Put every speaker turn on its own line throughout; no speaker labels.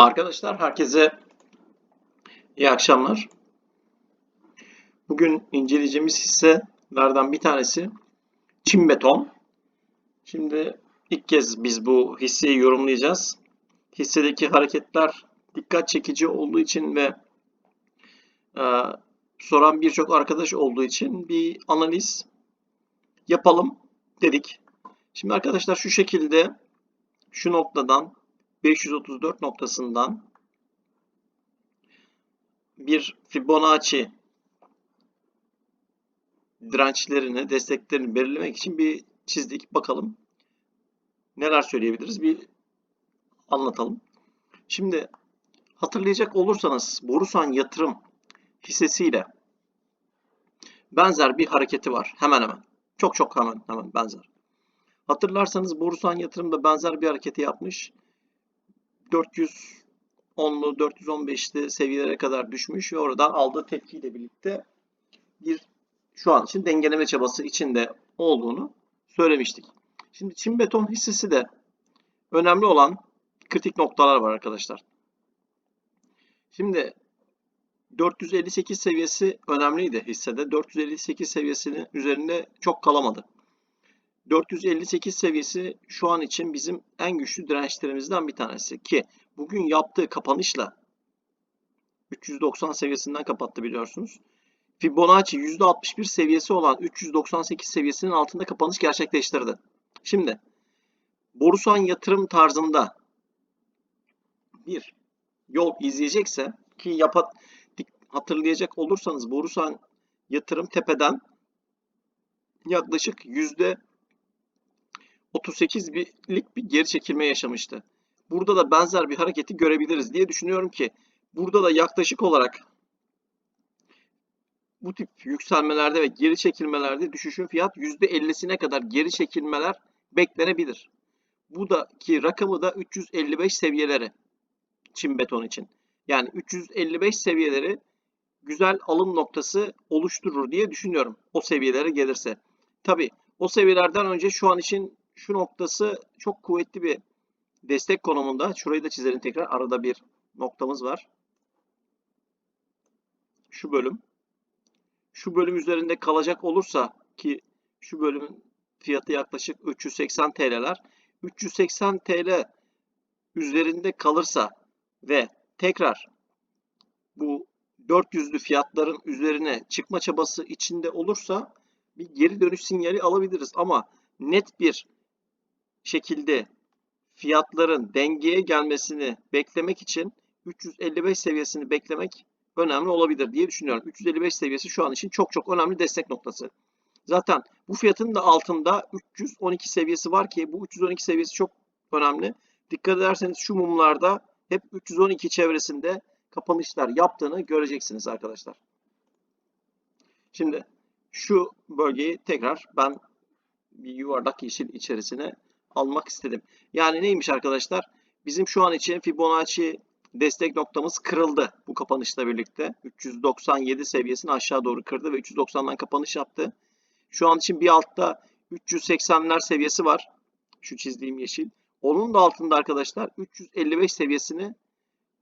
Arkadaşlar herkese iyi akşamlar. Bugün inceleyeceğimiz hisselerden bir tanesi Çin Beton. Şimdi ilk kez biz bu hisseyi yorumlayacağız. Hissedeki hareketler dikkat çekici olduğu için ve e, soran birçok arkadaş olduğu için bir analiz yapalım dedik. Şimdi arkadaşlar şu şekilde şu noktadan 534 noktasından bir Fibonacci dirençlerini, desteklerini belirlemek için bir çizdik. Bakalım neler söyleyebiliriz bir anlatalım. Şimdi hatırlayacak olursanız Borusan Yatırım hissesiyle benzer bir hareketi var. Hemen hemen. Çok çok hemen hemen benzer. Hatırlarsanız Borusan Yatırım da benzer bir hareketi yapmış. 410'lu 415'li seviyelere kadar düşmüş ve oradan aldığı tepkiyle birlikte bir şu an için dengeleme çabası içinde olduğunu söylemiştik. Şimdi Çin Beton hissesi de önemli olan kritik noktalar var arkadaşlar. Şimdi 458 seviyesi önemliydi hissede. 458 seviyesinin üzerinde çok kalamadı. 458 seviyesi şu an için bizim en güçlü dirençlerimizden bir tanesi ki bugün yaptığı kapanışla 390 seviyesinden kapattı biliyorsunuz. Fibonacci %61 seviyesi olan 398 seviyesinin altında kapanış gerçekleştirdi. Şimdi Borusan yatırım tarzında bir yol izleyecekse ki yapat hatırlayacak olursanız Borusan yatırım tepeden yaklaşık yüzde 38'lik bir geri çekilme yaşamıştı. Burada da benzer bir hareketi görebiliriz diye düşünüyorum ki burada da yaklaşık olarak bu tip yükselmelerde ve geri çekilmelerde düşüşün fiyat %50'sine kadar geri çekilmeler beklenebilir. Bu da ki rakamı da 355 seviyeleri Çin beton için. Yani 355 seviyeleri güzel alım noktası oluşturur diye düşünüyorum. O seviyelere gelirse. Tabi o seviyelerden önce şu an için şu noktası çok kuvvetli bir destek konumunda. Şurayı da çizelim tekrar. Arada bir noktamız var. Şu bölüm. Şu bölüm üzerinde kalacak olursa ki şu bölümün fiyatı yaklaşık 380 TL'ler. 380 TL üzerinde kalırsa ve tekrar bu 400'lü fiyatların üzerine çıkma çabası içinde olursa bir geri dönüş sinyali alabiliriz. Ama net bir şekilde fiyatların dengeye gelmesini beklemek için 355 seviyesini beklemek önemli olabilir diye düşünüyorum. 355 seviyesi şu an için çok çok önemli destek noktası. Zaten bu fiyatın da altında 312 seviyesi var ki bu 312 seviyesi çok önemli. Dikkat ederseniz şu mumlarda hep 312 çevresinde kapanışlar yaptığını göreceksiniz arkadaşlar. Şimdi şu bölgeyi tekrar ben bir yuvarlak yeşil içerisine almak istedim. Yani neymiş arkadaşlar? Bizim şu an için Fibonacci destek noktamız kırıldı bu kapanışla birlikte. 397 seviyesini aşağı doğru kırdı ve 390'dan kapanış yaptı. Şu an için bir altta 380'ler seviyesi var. Şu çizdiğim yeşil. Onun da altında arkadaşlar 355 seviyesini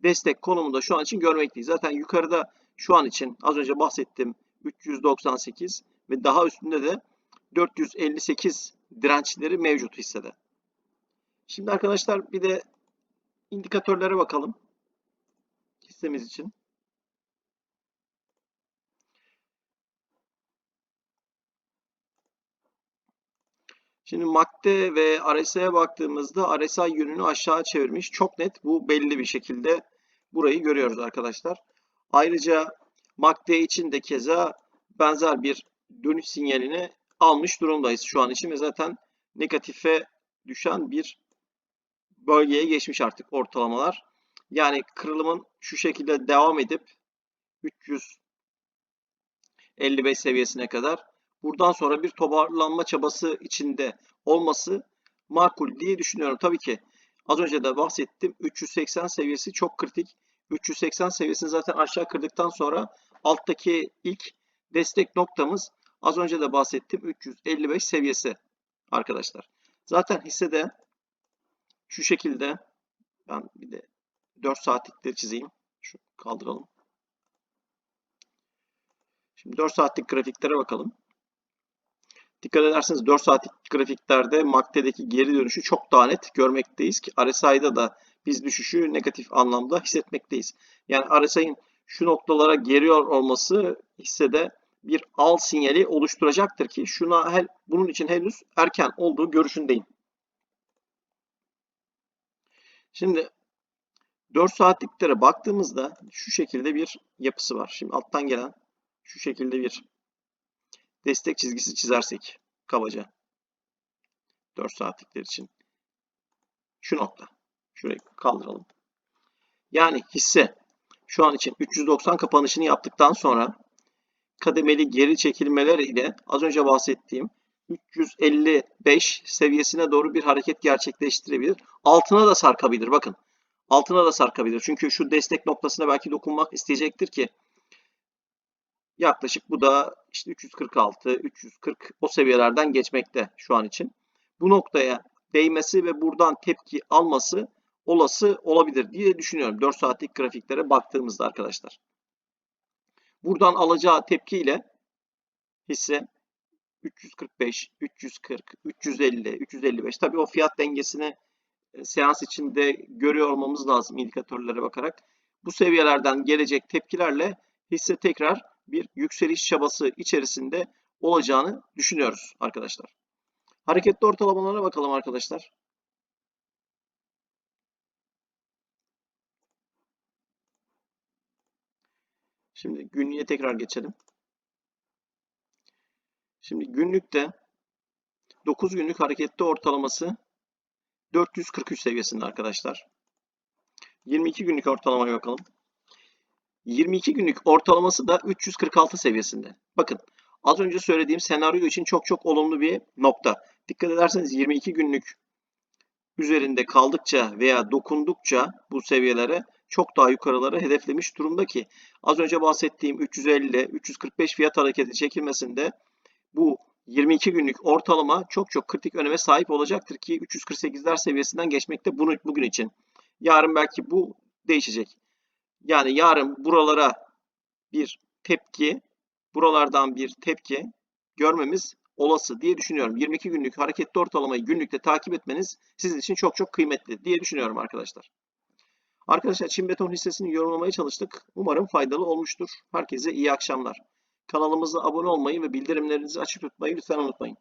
destek konumunda şu an için görmekteyiz. Zaten yukarıda şu an için az önce bahsettim 398 ve daha üstünde de 458 dirençleri mevcut hissede. Şimdi arkadaşlar bir de indikatörlere bakalım. Hissemiz için. Şimdi MACD ve RSI'ye baktığımızda RSI yönünü aşağı çevirmiş. Çok net bu belli bir şekilde burayı görüyoruz arkadaşlar. Ayrıca MACD için de keza benzer bir dönüş sinyalini almış durumdayız şu an için ve zaten negatife düşen bir bölgeye geçmiş artık ortalamalar. Yani kırılımın şu şekilde devam edip 355 seviyesine kadar buradan sonra bir toparlanma çabası içinde olması makul diye düşünüyorum. Tabii ki az önce de bahsettim 380 seviyesi çok kritik. 380 seviyesini zaten aşağı kırdıktan sonra alttaki ilk destek noktamız az önce de bahsettim 355 seviyesi arkadaşlar. Zaten hissede şu şekilde ben bir de 4 saatlikleri çizeyim. Şu kaldıralım. Şimdi 4 saatlik grafiklere bakalım. Dikkat ederseniz 4 saatlik grafiklerde MACD'deki geri dönüşü çok daha net görmekteyiz ki RSI'da da biz düşüşü negatif anlamda hissetmekteyiz. Yani RSI'nin şu noktalara geliyor olması hissede bir al sinyali oluşturacaktır ki şuna hel, bunun için henüz erken olduğu görüşündeyim. Şimdi 4 saatliklere baktığımızda şu şekilde bir yapısı var. Şimdi alttan gelen şu şekilde bir destek çizgisi çizersek kabaca 4 saatlikler için şu nokta. Şurayı kaldıralım. Yani hisse şu an için 390 kapanışını yaptıktan sonra kademeli geri çekilmeler ile az önce bahsettiğim 355 seviyesine doğru bir hareket gerçekleştirebilir. Altına da sarkabilir. Bakın. Altına da sarkabilir. Çünkü şu destek noktasına belki dokunmak isteyecektir ki yaklaşık bu da işte 346, 340 o seviyelerden geçmekte şu an için. Bu noktaya değmesi ve buradan tepki alması olası olabilir diye düşünüyorum. 4 saatlik grafiklere baktığımızda arkadaşlar. Buradan alacağı tepkiyle hisse 345, 340, 350, 355. Tabii o fiyat dengesini e, seans içinde görüyor olmamız lazım indikatörlere bakarak. Bu seviyelerden gelecek tepkilerle hisse tekrar bir yükseliş çabası içerisinde olacağını düşünüyoruz arkadaşlar. Hareketli ortalamalara bakalım arkadaşlar. Şimdi günlüğe tekrar geçelim. Şimdi günlükte 9 günlük hareketli ortalaması 443 seviyesinde arkadaşlar. 22 günlük ortalamaya bakalım. 22 günlük ortalaması da 346 seviyesinde. Bakın az önce söylediğim senaryo için çok çok olumlu bir nokta. Dikkat ederseniz 22 günlük üzerinde kaldıkça veya dokundukça bu seviyelere çok daha yukarılara hedeflemiş durumda ki az önce bahsettiğim 350-345 fiyat hareketi çekilmesinde bu 22 günlük ortalama çok çok kritik öneme sahip olacaktır ki 348'ler seviyesinden geçmekte bunu bugün için. Yarın belki bu değişecek. Yani yarın buralara bir tepki, buralardan bir tepki görmemiz olası diye düşünüyorum. 22 günlük hareketli ortalamayı günlükte takip etmeniz sizin için çok çok kıymetli diye düşünüyorum arkadaşlar. Arkadaşlar Çin Beton hissesini yorumlamaya çalıştık. Umarım faydalı olmuştur. Herkese iyi akşamlar. Kanalımıza abone olmayı ve bildirimlerinizi açık tutmayı lütfen unutmayın.